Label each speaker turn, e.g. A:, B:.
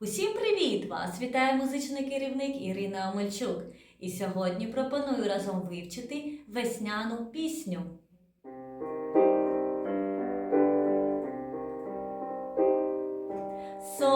A: Усім привіт! Вас вітає музичний керівник Ірина Омельчук. І сьогодні пропоную разом вивчити весняну пісню. Сон